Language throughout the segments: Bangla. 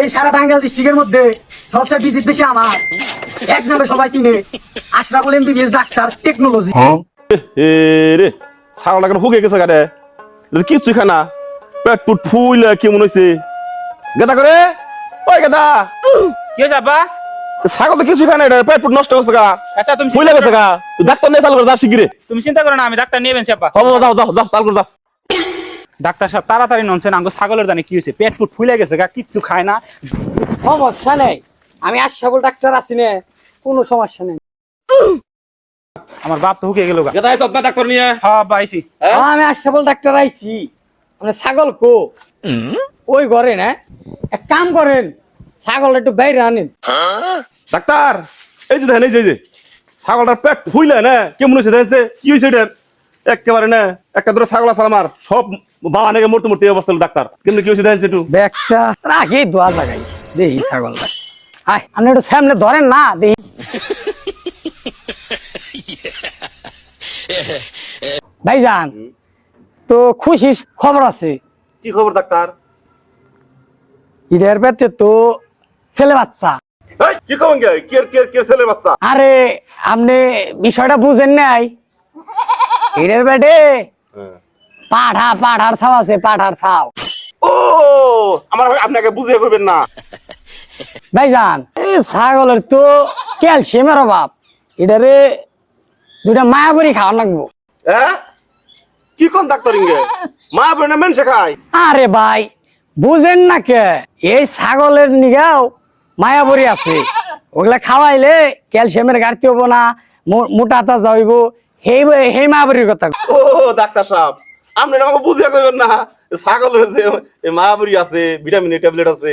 এই সারা টাঙ্গাইল ডিস্ট্রিক্টের মধ্যে সবচেয়ে ভিজিট বেশি আমার। এক নামে সবাই চিনে আশরাফুল এমবিবিএস ডাক্তার টেকনোলজি এ রে ছাগলটা কেন হুকে গেছে গাড়ে। কিচ্ছু খায় পেট পুট ফুইলে কেমন হয়েছে গেদা করে? ওই গেদা। কি হয়েছে আব্বা? ছাগল তো কিছু খায় না এটা পেট পুট নষ্ট গা। আচ্ছা তুমি গেছে গা। ডাক্তার নিয়ে চালু করে যা শিগগিরে তুমি চিন্তা করো না আমি ডাক্তার নিয়ে বেনছি আব্বা। হব যাও যাও যাও চালু করে যাও। ডাক্তার সাহেব তাড়াতাড়ি ননছেন আঙ্গ ছাগলের জানি কি হয়েছে? পেট ফুট ফুলে গেছে গা কিচ্ছু খায় না। সমস্যা নেই। আমি আশরাফুল ডাক্তার আছি না কোনো সমস্যা নেই। আমার বাপ তো হুকে গেল গা। ডাক্তার নিয়ে? হ্যাঁ হ্যাঁ, আমি আশরাফুল ডাক্তার আইছি। মানে ছাগল কো? ওই ঘরে না এক কাম করেন ছাগল একটু বাইরে আনেন। ডাক্তার এই যে দেখেন এই যে যে ছাগলটার পেট ফুইলে না কেমন হয়েছে দেখছে কি হয়েছে এটার? একেবারে না একটা ধরে ছাগল আছে আমার সব বাবা নাকি মরতে মরতে অবস্থা ডাক্তার। কিন্তু কি হয়েছে একটু ব্যাগটা রাখি দোয়া লাগাই। দেখি ছাগলটা আয় আপনি একটু সামনে ধরেন না দেখি ভাইজান তো খুশি খবর আছে? কি খবর ডাক্তার? ইডের পেটে তো ছেলে বাচ্চা। কি খবর গে? কি কি কি ছেলে বাচ্চা? আরে আপনি বিষয়টা বুঝেন নাই? ইডের পেটে পাঠা পাঠার ছাও আছে পাঠার ছাও। ও আমার আপনাকে বুঝিয়ে করবেন না। ভাইজান এই ছাগলের তো ক্যালসিয়ামের অভাব। এটারে দুইটা মায়াবরি খাওয়া লাগবো। হ্যাঁ কি কোন ডাক্তার ইঙ্গে? মা বোনে মেন শেখায় আরে ভাই বুঝেন না কে? এই ছাগলের নিগাও মায়াবরি আছে। ওগুলা খাওয়াইলে ক্যালসিয়ামের ঘাটতি হব না মোটা তাজা হইব মায়াবরির কথা ও ডাক্তার সাহেব আপনি আমাকে বুঝিয়ে করবেন না? আছে ভিটামিন ট্যাবলেট আছে।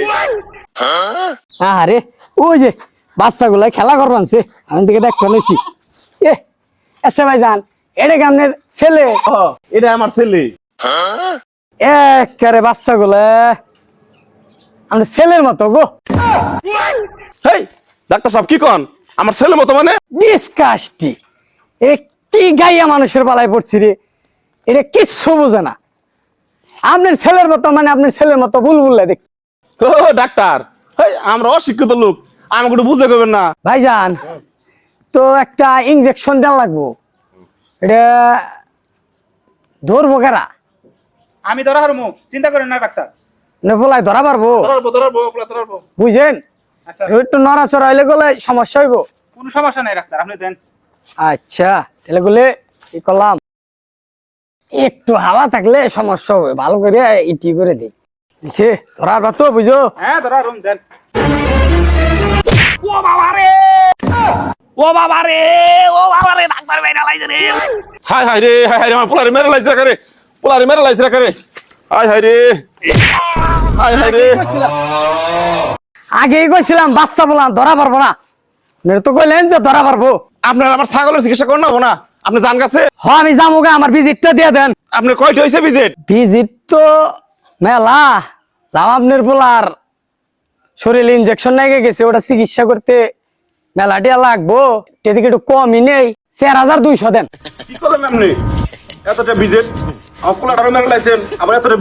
আরে ওই যে বাচ্চাগুলা খেলা করবানছে আমি দিকে দেখতে নিছি এ এটা কেমনের ছেলে। ও, এটা আমার ছেলে। একেবারে বাচ্চাগুলা। আমরা ছেলের মতো গো। হেই ডাক্তার সাহেব কি কন? আমার ছেলে মতো মানে? ডিসকাস্টি কি গাইয়া মানুষের পালায় পড়ছি রে। এটা কিচ্ছু বোঝে না। আপনার ছেলের মতো মানে আপনার ছেলের মতো ভুল বুলবুল্লা দেখ। ও ডাক্তার। আমরা অশিক্ষিত লোক। আমাকে একটু বুঝে করবেন না। ভাইজান তো একটা ইঞ্জেকশন দেওয়া লাগবো। এটা ধরবো কারা? আমি ধরা হারমু। চিন্তা করেন না ডাক্তার। নেপোলায় ধরা পারব। ধরারবো ধরারবো আপনার ধরারবো আচ্ছা। একটু নড়াচড়া হইলে গেলে সমস্যা হইব। কোনো সমস্যা নাই ডাক্তার। আপনি দেন। আচ্ছা। তাহলে গেলে কি করলাম? একটু হাওয়া থাকলে সমস্যা হবে ভালো করে ইটি করে দিই সে ধরার তো বুঝো? হ্যাঁ ধরা রুম দেন ও বাবা রে! ও বাবা রে! ও বাবা রে ডাক্তার লাইছে রে। হাই হাই রে হাই হাই রে আমার পোলারে মেরে লাইছে করে পোলারে মেরে লাইছে করে হাই হাই রে। হাই হাই রে। আগেই কইছিলাম বাচ্চা বললাম ধরা পারব না। মেরে তো কইলেন যে ধরা পারব। আপনার আমার ছাগলের চিকিৎসা করুন না আপনি জান কাছে। হ আমি যাব গা, আমার ভিজিটটা দিয়ে দেন। আপনার কয়টা হয়েছে ভিজিট ভিজিট তো মেলা। যাও আপনার পোলার। শরীরে ইনজেকশন নাইগে গেছে ওটা চিকিৎসা করতে মেলা টিয়া লাগবো। এদিকে একটু কমই নেই। চার হাজার দুইশো দেন। কি করলেন আপনি? এতটা ভিজিট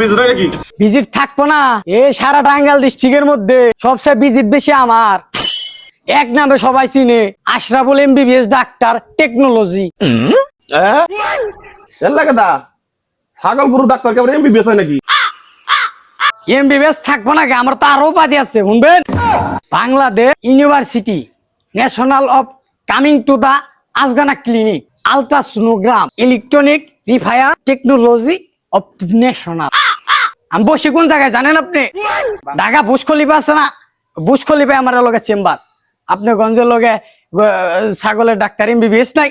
ভিজিট নাকি? ভিজিট থাকব না। এই সারা টাঙ্গাইল ডিস্ট্রিক্টের মধ্যে সবচেয়ে ভিজিট বেশি আমার। এক নামে সবাই চিনে আশরাফুল এমবিবিএস ডাক্তার টেকনোলজি দা ছাগল গরু ডাক্তার কেমন এমবিবিএস হয় নাকি? এমবিবিএস থাকব নাকি আমার তো আরও উপাধি আছে শুনবেন? Bangladesh university national of coming to the Ajgana clinic ultrasonogram electronic রিফায়ার technology of national আমি বসি কোন জায়গায় জানেন আপনি? ঢাকা বুসকলিপা আছে না? বুসকলিপা আমার লগে চেম্বার। আপনি গঞ্জের লগে আহ, ছাগলের ডাক্তার এমবিবিএস নাই